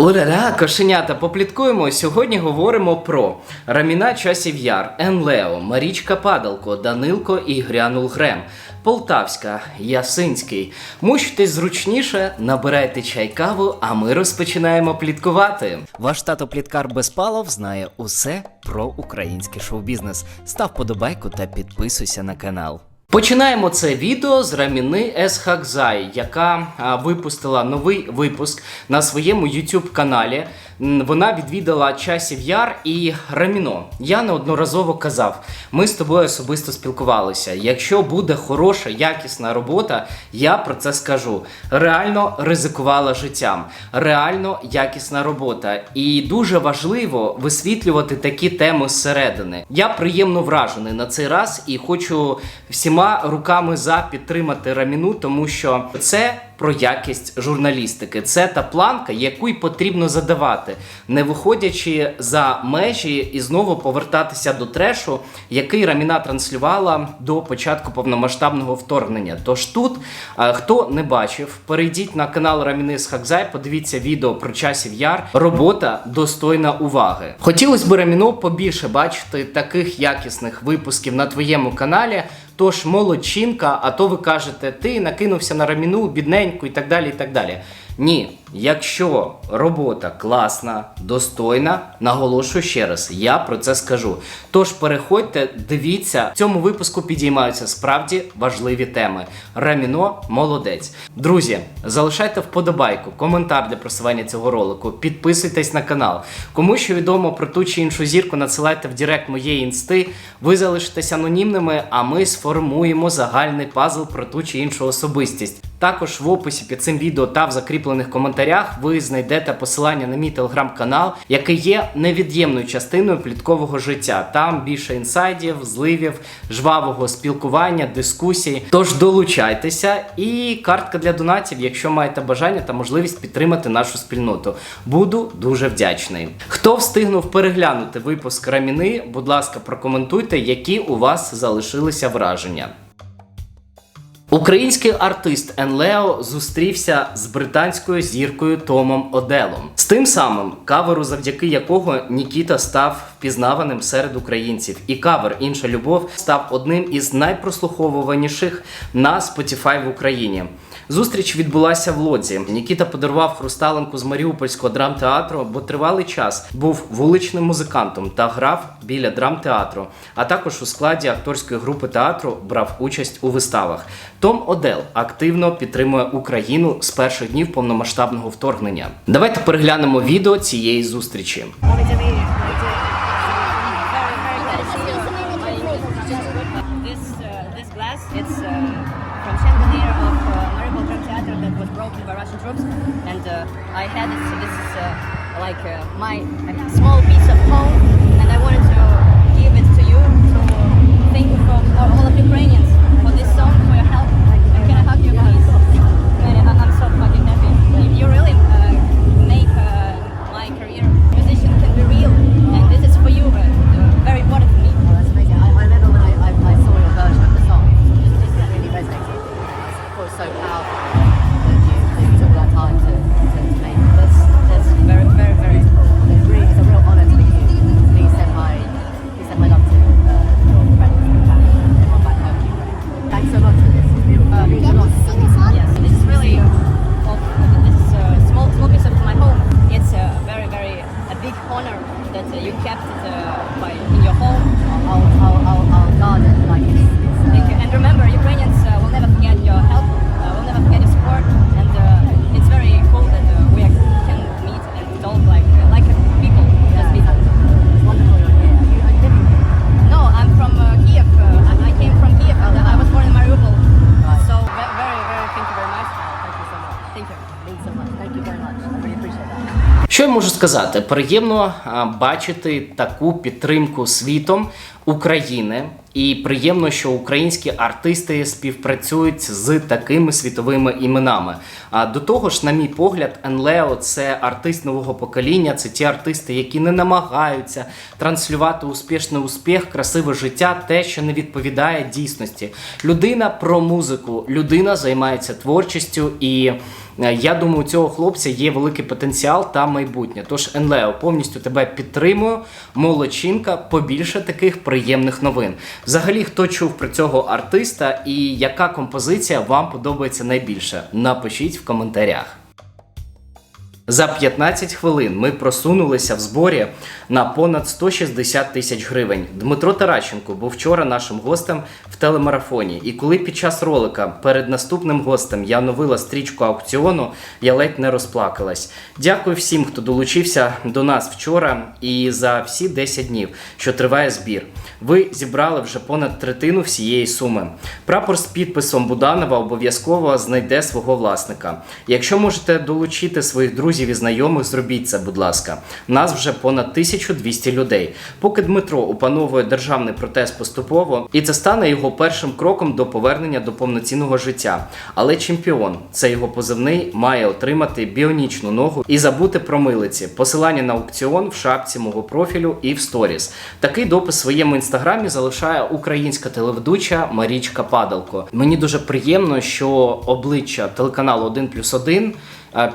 Ура-ра, кошенята, попліткуємо. Сьогодні говоримо про Раміна Часів Яр, Енлео, Марічка Падалко, Данилко і Грянул Грем, Полтавська, Ясинський. Мучтесь зручніше, набирайте чай каву, а ми розпочинаємо пліткувати. Ваш тато Пліткар Безпалов знає усе про український шоу-бізнес. Став подобайку та підписуйся на канал. Починаємо це відео з Раміни Есхакзай, яка випустила новий випуск на своєму YouTube каналі. Вона відвідала часів яр і Раміно. Я неодноразово казав, ми з тобою особисто спілкувалися. Якщо буде хороша, якісна робота, я про це скажу. Реально ризикувала життям, реально якісна робота. І дуже важливо висвітлювати такі теми зсередини. Я приємно вражений на цей раз і хочу всіма руками за підтримати Раміну, тому що це про якість журналістики. Це та планка, яку й потрібно задавати, не виходячи за межі і знову повертатися до трешу, який Раміна транслювала до початку повномасштабного вторгнення. Тож тут, хто не бачив, перейдіть на канал Раміни Схакзай, подивіться відео про часів яр. Робота достойна уваги. Хотілося б Раміно побільше бачити таких якісних випусків на твоєму каналі. Тож молодчинка, а то ви кажете, ти накинувся на раміну, бідненьку і так далі. і так далі. Ні, якщо робота класна, достойна, наголошую ще раз, я про це скажу. Тож переходьте, дивіться, в цьому випуску підіймаються справді важливі теми. Раміно молодець. Друзі, залишайте вподобайку, коментар для просування цього ролику, підписуйтесь на канал. Кому що відомо про ту чи іншу зірку, надсилайте в директ моєї інсти. Ви залишитесь анонімними, а ми сформуємо загальний пазл про ту чи іншу особистість. Також в описі під цим відео та в закріплених коментарях ви знайдете посилання на мій телеграм-канал, який є невід'ємною частиною пліткового життя. Там більше інсайдів, зливів, жвавого спілкування, дискусій. Тож долучайтеся і картка для донатів, якщо маєте бажання та можливість підтримати нашу спільноту. Буду дуже вдячний. Хто встигнув переглянути випуск Раміни, будь ласка, прокоментуйте, які у вас залишилися враження. Український артист Енлео зустрівся з британською зіркою Томом Оделом, з тим самим каверу, завдяки якого Нікіта став впізнаваним серед українців. І кавер Інша любов став одним із найпрослуховуваніших на Spotify в Україні. Зустріч відбулася в Лодзі. Нікіта подарував хрусталинку з Маріупольського драмтеатру, бо тривалий час був вуличним музикантом та грав біля драмтеатру, а також у складі акторської групи театру брав участь у виставах. Том Одел активно підтримує Україну з перших днів повномасштабного вторгнення. Давайте переглянемо відео цієї зустрічі. Uh, it's uh, from chandelier of that was broken by Russian troops, and uh, I had it. So this is uh, like uh, my small piece of home, and I wanted to give it to you. So thank you all all of Ukrainians можу сказати? Приємно бачити таку підтримку світом України, і приємно, що українські артисти співпрацюють з такими світовими іменами. А до того ж, на мій погляд, Енлео це артист нового покоління. Це ті артисти, які не намагаються транслювати успішний успіх, красиве життя, те, що не відповідає дійсності. Людина про музику, людина займається творчістю і. Е, Я думаю, у цього хлопця є великий потенціал та майбутнє. Тож, Енлео, повністю тебе підтримую. Молодчинка, побільше таких приємних новин. Взагалі, хто чув про цього артиста і яка композиція вам подобається найбільше? Напишіть в коментарях. За 15 хвилин ми просунулися в зборі на понад 160 тисяч гривень. Дмитро Таращенко був вчора нашим гостем в телемарафоні. І коли під час ролика перед наступним гостем я оновила стрічку аукціону, я ледь не розплакалась. Дякую всім, хто долучився до нас вчора і за всі 10 днів, що триває збір. Ви зібрали вже понад третину всієї суми. Прапор з підписом Буданова обов'язково знайде свого власника. Якщо можете долучити своїх друзів і знайомих, зробіть це, будь ласка. Нас вже понад 1200 людей. Поки Дмитро опановує державний протест поступово, і це стане його першим кроком до повернення до повноцінного життя. Але чемпіон, це його позивний, має отримати біонічну ногу і забути про милиці. Посилання на аукціон в шапці мого профілю і в сторіс. Такий допис в своєму інстаграмі залишає українська телеведуча Марічка Падалко. Мені дуже приємно, що обличчя телеканалу 1 плюс 1 е,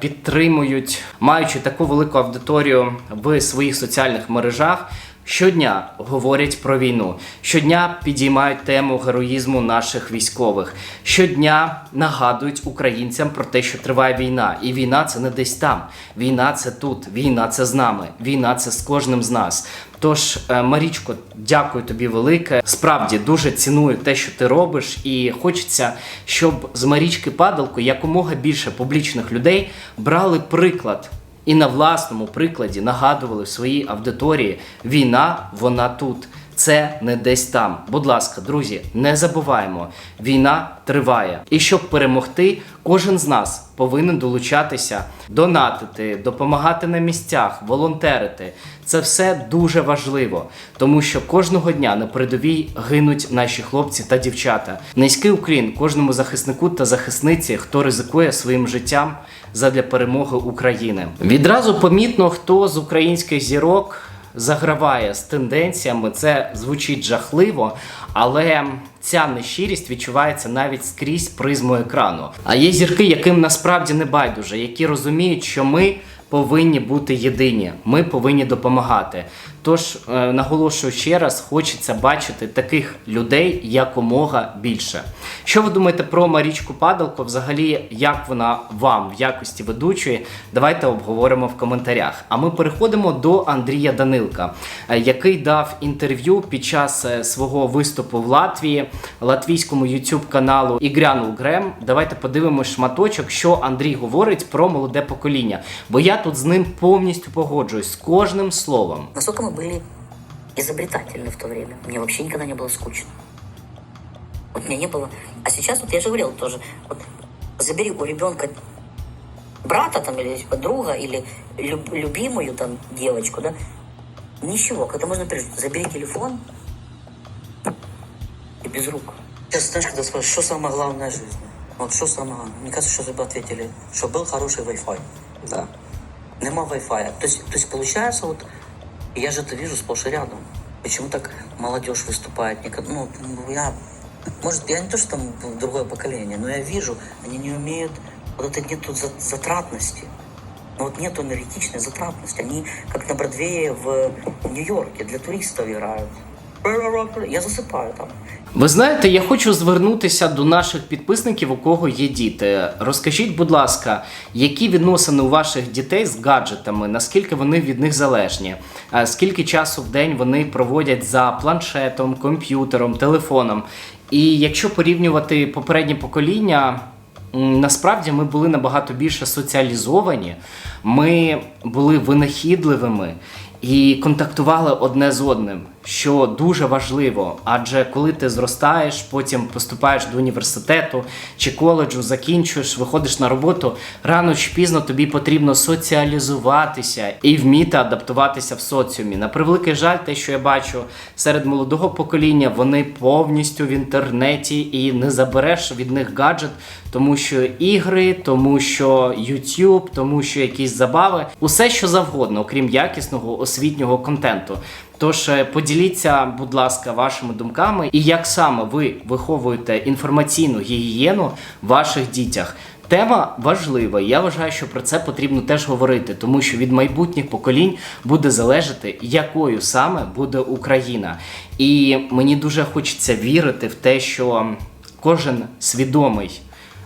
підтримують, маючи таку велику аудиторію в своїх соціальних мережах. Щодня говорять про війну, щодня підіймають тему героїзму наших військових. Щодня нагадують українцям про те, що триває війна. І війна це не десь там. Війна це тут. Війна це з нами. Війна це з кожним з нас. Тож, е, Марічко, дякую тобі велике. Справді дуже ціную те, що ти робиш, і хочеться, щоб з Марічки Падалко якомога більше публічних людей брали приклад і на власному прикладі нагадували в своїй аудиторії: війна, вона тут. Це не десь там. Будь ласка, друзі, не забуваємо, війна триває. І щоб перемогти, кожен з нас повинен долучатися, донатити, допомагати на місцях, волонтерити. Це все дуже важливо, тому що кожного дня на передовій гинуть наші хлопці та дівчата. Низький уклін кожному захиснику та захисниці, хто ризикує своїм життям задля перемоги України. Відразу помітно, хто з українських зірок заграває з тенденціями. Це звучить жахливо, але ця нещирість відчувається навіть скрізь призму екрану. А є зірки, яким насправді не байдуже, які розуміють, що ми. Повинні бути єдині, ми повинні допомагати. Тож е, наголошую ще раз, хочеться бачити таких людей якомога більше. Що ви думаєте про Марічку Падалко? Взагалі, як вона вам в якості ведучої? Давайте обговоримо в коментарях. А ми переходимо до Андрія Данилка, е, який дав інтерв'ю під час е, свого виступу в Латвії латвійському youtube каналу Ігрянул Грем. Давайте подивимось шматочок, що Андрій говорить про молоде покоління. Бо я тут з ним повністю погоджуюсь з кожним словом. Насколько мы были изобретательны в то время. Мне вообще никогда не было скучно. Вот мне не было... А сейчас, вот я же говорил тоже, вот забери у ребенка брата там или типа, друга, или люб- любимую там девочку, да, ничего, когда можно пережить, забери телефон и без рук. Сейчас, знаешь, когда спрашивают, что самое главное в жизни? Вот что самое главное? Мне кажется, что бы ответили, что был хороший Wi-Fi. Да. Нема Wi-Fi. То есть, то есть получается, вот я же это вижу сплошь и рядом. Почему так молодежь выступает? Мне ка- Ну, ну, я, может, я не то, что там другое поколение, но я вижу, они не умеют, вот это нету за- затратности. Ну, вот нету аналитичной затратности. Они как на Бродвее в Нью-Йорке для туристов играют. Я засыпаю там. Ви знаєте, я хочу звернутися до наших підписників, у кого є діти. Розкажіть, будь ласка, які відносини у ваших дітей з гаджетами, наскільки вони від них залежні? Е, Скільки часу в день вони проводять за планшетом, комп'ютером, телефоном? І якщо порівнювати попереднє покоління, насправді ми були набагато більше соціалізовані, ми були винахідливими і контактували одне з одним, що дуже важливо. Адже коли ти зростаєш, потім поступаєш до університету чи коледжу, закінчуєш, виходиш на роботу, рано чи пізно тобі потрібно соціалізуватися і вміти адаптуватися в соціумі. На превеликий жаль, те, що я бачу серед молодого покоління, вони повністю в інтернеті і не забереш від них гаджет, тому що ігри, тому що YouTube, тому що якісь забави, усе що завгодно, окрім якісного освітнього контенту. Тож е, поділіться, будь ласка, вашими думками і як саме ви виховуєте інформаційну гігієну в ваших дітях. Тема важлива. і Я вважаю, що про це потрібно теж говорити, тому що від майбутніх поколінь буде залежати, якою саме буде Україна. І мені дуже хочеться вірити в те, що кожен свідомий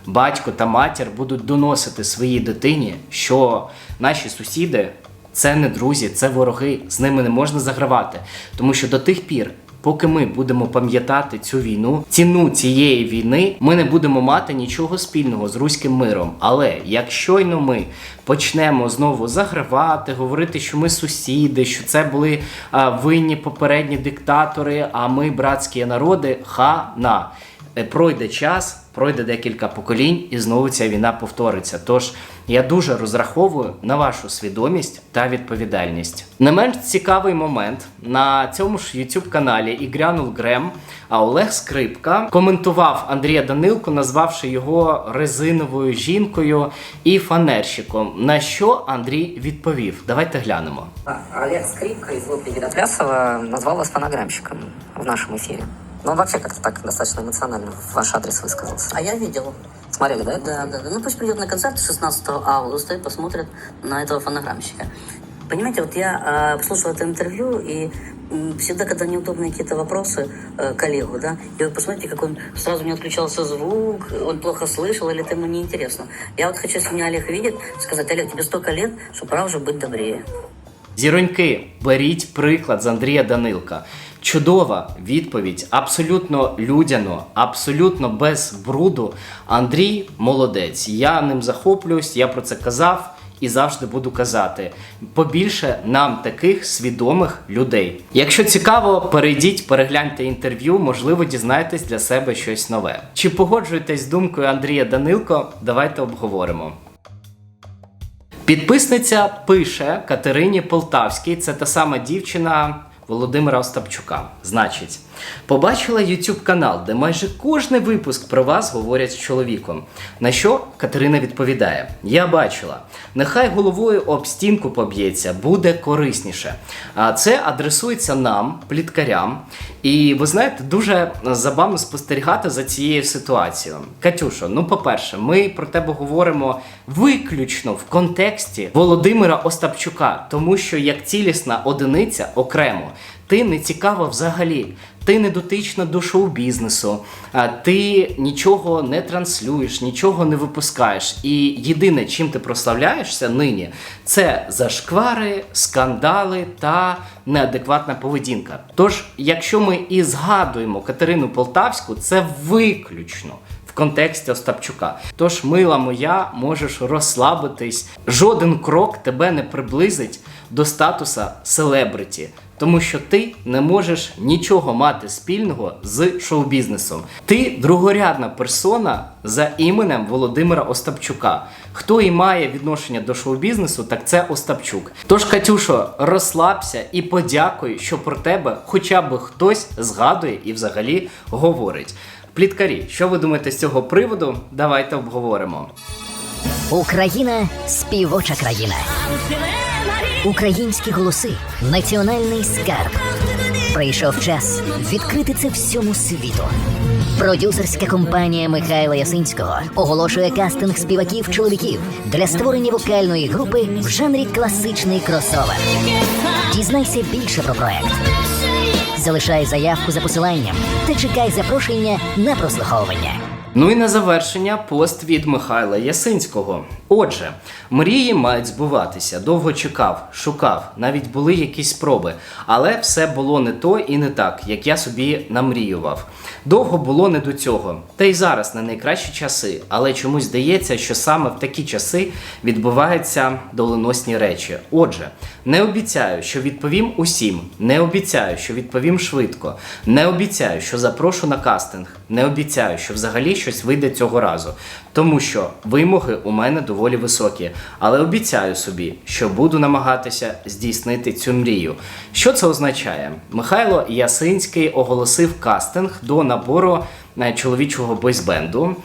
батько та матір будуть доносити своїй дитині, що наші сусіди це не друзі, це вороги, з ними не можна загравати. Тому що до тих пір, поки ми будемо пам'ятати цю війну, ціну цієї війни, ми не будемо мати нічого спільного з руським миром. Але як щойно ми почнемо знову загравати, говорити, що ми сусіди, що це були а, винні попередні диктатори, а ми братські народи, хана. Е, Пройде час, пройде декілька поколінь, і знову ця війна повториться. Тож я дуже розраховую на вашу свідомість та відповідальність. Не менш цікавий момент на цьому ж youtube каналі Ігрянул Грем, а Олег Скрипка коментував Андрія Данилко, назвавши його резиновою жінкою і фанерщиком. На що Андрій відповів? Давайте глянемо. Олег Скрипка из группы Гидоплясова назвал вас фонограммщиком в нашем эфире. Но он вообще как-то так достаточно эмоционально в ваш адрес высказался. А я видел. Смотрели, да? Да, да, да. Ну пусть придет на концерт 16 августа и посмотрит на этого фонограммщика. Понимаете, вот я э, слушал это интервью, и м, всегда, когда неудобные какие-то вопросы э, коллегу, да, и вы посмотрите, как он сразу не отключался звук, он плохо слышал, или это ему неинтересно. Я вот хочу, если меня Олег видит, сказать, Олег, тебе столько лет, что пора уже быть добрее. Зіроньки, беріть приклад з Андрія Данилка. Чудова відповідь, абсолютно людяно, абсолютно без бруду. Андрій молодець. Я ним захоплююсь, я про це казав і завжди буду казати. Побільше нам таких свідомих людей. Якщо цікаво, перейдіть, перегляньте інтерв'ю, можливо, дізнаєтесь для себе щось нове. Чи погоджуєтесь з думкою Андрія Данилко? Давайте обговоримо. Підписниця пише Катерині Полтавській, це та сама дівчина Володимира Остапчука. Значить, побачила YouTube канал, де майже кожний випуск про вас говорять з чоловіком. На що Катерина відповідає: Я бачила, нехай головою об стінку поб'ється, буде корисніше. А це адресується нам, пліткарям. І ви знаєте, дуже забавно спостерігати за цією ситуацією. Катюшо, ну по-перше, ми про тебе говоримо виключно в контексті Володимира Остапчука, тому що як цілісна одиниця окремо. Ти не цікава взагалі, ти не дотична до шоу-бізнесу, ти нічого не транслюєш, нічого не випускаєш. І єдине, чим ти прославляєшся нині, це зашквари, скандали та неадекватна поведінка. Тож, якщо ми і згадуємо Катерину Полтавську, це виключно в контексті Остапчука. Тож, мила моя, можеш розслабитись. Жоден крок тебе не приблизить до статуса селебриті. Тому що ти не можеш нічого мати спільного з шоу-бізнесом. Ти другорядна персона за іменем Володимира Остапчука. Хто і має відношення до шоу-бізнесу, так це Остапчук. Тож, Катюшо, розслабся і подякуй, що про тебе хоча б хтось згадує і взагалі говорить. Пліткарі, що ви думаєте з цього приводу? Давайте обговоримо. Україна співоча країна. Українські голоси національний скарб. Прийшов час відкрити це всьому світу. Продюсерська компанія Михайла Ясинського оголошує кастинг співаків чоловіків для створення вокальної групи в жанрі класичний кросовер. Дізнайся більше про проект. Залишай заявку за посиланням та чекай запрошення на прослуховування. Ну і на завершення пост від Михайла Ясинського. Отже, мрії мають збуватися. Довго чекав, шукав, навіть були якісь спроби, але все було не то і не так, як я собі намріював. Довго було не до цього. Та й зараз не найкращі часи, але чомусь здається, що саме в такі часи відбуваються доленосні речі. Отже, не обіцяю, що відповім усім, не обіцяю, що відповім швидко, не обіцяю, що запрошу на кастинг, не обіцяю, що взагалі щось вийде цього разу, тому що вимоги у мене доволі високі, але обіцяю собі, що буду намагатися здійснити цю мрію. Що це означає? Михайло Ясинський оголосив кастинг до набору е, чоловічого бойсбенду.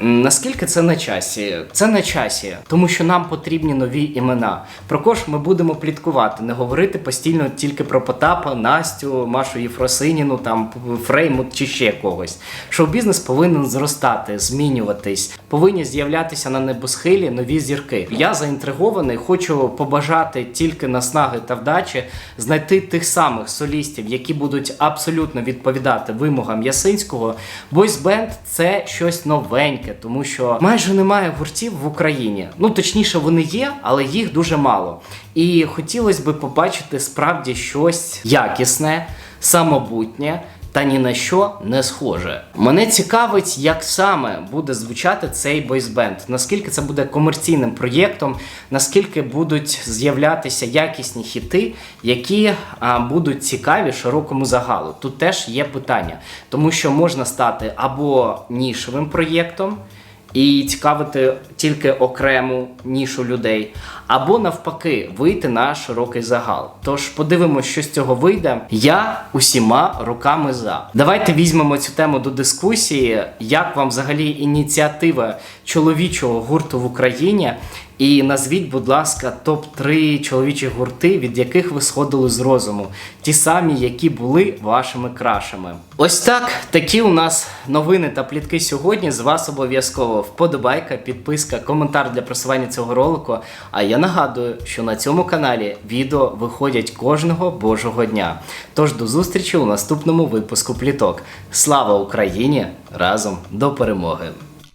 Наскільки це на часі? Це на часі, тому що нам потрібні нові імена. Про кого ми будемо пліткувати, не говорити постійно тільки про Потапа, Настю, Машу Єфросиніну, там Фреймут чи ще когось. Шоу-бізнес повинен зростати, змінюватись, повинні з'являтися на небосхилі нові зірки. Я заінтригований, хочу побажати тільки наснаги та вдачі знайти тих самих солістів, які будуть абсолютно відповідати вимогам Ясинського. Бойсбенд це щось новеньке, тому що майже немає гуртів в Україні. Ну точніше, вони є, але їх дуже мало. І хотілося би побачити справді щось якісне, самобутнє. Та ні на що не схоже. Мене цікавить, як саме буде звучати цей бойсбенд, наскільки це буде комерційним проєктом, наскільки будуть з'являтися якісні хіти, які а, будуть цікаві широкому загалу. Тут теж є питання, тому що можна стати або нішевим проєктом і цікавити тільки окрему нішу людей, або навпаки вийти на широкий загал. Тож подивимось, що з цього вийде. Я усіма руками за. Давайте візьмемо цю тему до дискусії. Як вам взагалі ініціатива чоловічого гурту в Україні? І назвіть, будь ласка, топ-3 чоловічі гурти, від яких ви сходили з розуму, ті самі, які були вашими крашами. Ось так, такі у нас новини та плітки сьогодні. З вас обов'язково вподобайка, підписка, коментар для просування цього ролику. А я нагадую, що на цьому каналі відео виходять кожного божого дня. Тож до зустрічі у наступному випуску пліток. Слава Україні! Разом до перемоги!